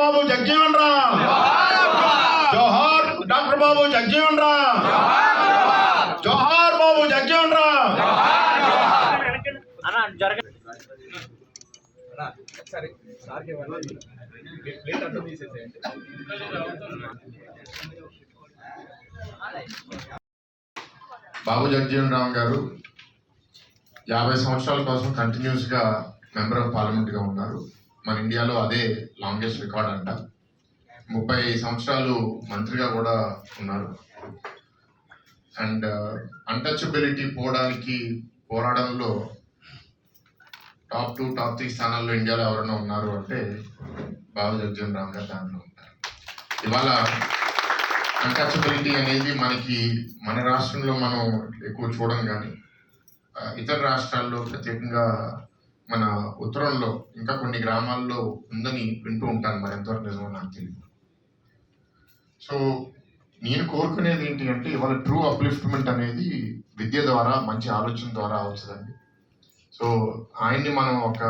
బాబు జగ్జీవన్ రామ్. జోహార్ డాక్టర్ బాబు జగ్జీవన్ రామ్. జోహార్ బాబు జగ్జీవన్ రామ్. సరే సార్కి ఇవ్వండి ప్లేట్ అంతా తీసేసేయండి బాబు జగజీవన్ రామ్ గారు యాభై సంవత్సరాల కోసం కంటిన్యూస్గా మెంబర్ ఆఫ్ పార్లమెంట్గా ఉన్నారు. మన ఇండియాలో అదే లాంగెస్ట్ రికార్డ్ అంట. ముప్పై సంవత్సరాలు మంత్రిగా కూడా ఉన్నారు. అండ్ uh, అన్టచబిలిటీ పోవడానికి పోరాడంలో టాప్ టూ టాప్ త్రీ స్థానాల్లో ఇండియాలో ఎవరైనా ఉన్నారు అంటే బాబు జగ్జన్ రామ్ గారు దాంట్లో ఉంటారు. ఇవాళ అన్టచబిలిటీ అనేది మనకి మన రాష్ట్రంలో మనం ఎక్కువ చూడం కానీ uh, ఇతర రాష్ట్రాల్లో ప్రత్యేకంగా మన ఉత్తరంలో ఇంకా కొన్ని గ్రామాల్లో ఉందని వింటూ ఉంటాను మరి ఎంతవరకు నిజమో నాకు తెలియదు సో నేను కోరుకునేది ఏంటి అంటే ఇవాళ ట్రూ అప్లిఫ్ట్మెంట్ అనేది విద్య ద్వారా మంచి ఆలోచన ద్వారా అవుతుందండి సో ఆయన్ని మనం ఒక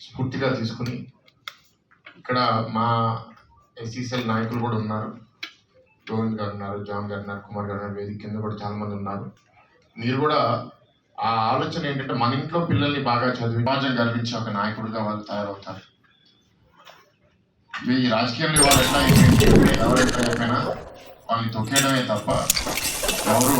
స్ఫూర్తిగా తీసుకుని ఇక్కడ మా ఎస్సీసీఎల్ నాయకులు కూడా ఉన్నారు. గోవింద్ గారు ఉన్నారు జాన్ గారు ఉన్నారు కుమార్ గారు ఉన్నారు వేదిక కింద కూడా చాలామంది ఉన్నారు. మీరు కూడా ఆ ఆలోచన ఏంటంటే మన ఇంట్లో పిల్లల్ని బాగా చదివి సమాజం గర్వించే ఒక నాయకుడిగా వాళ్ళు తయారవుతారు. ఈ రాజకీయంలో వాళ్ళు ఎట్లా ఎవరు ఎట్లా వాళ్ళని తొక్కేయడమే తప్ప ఎవరు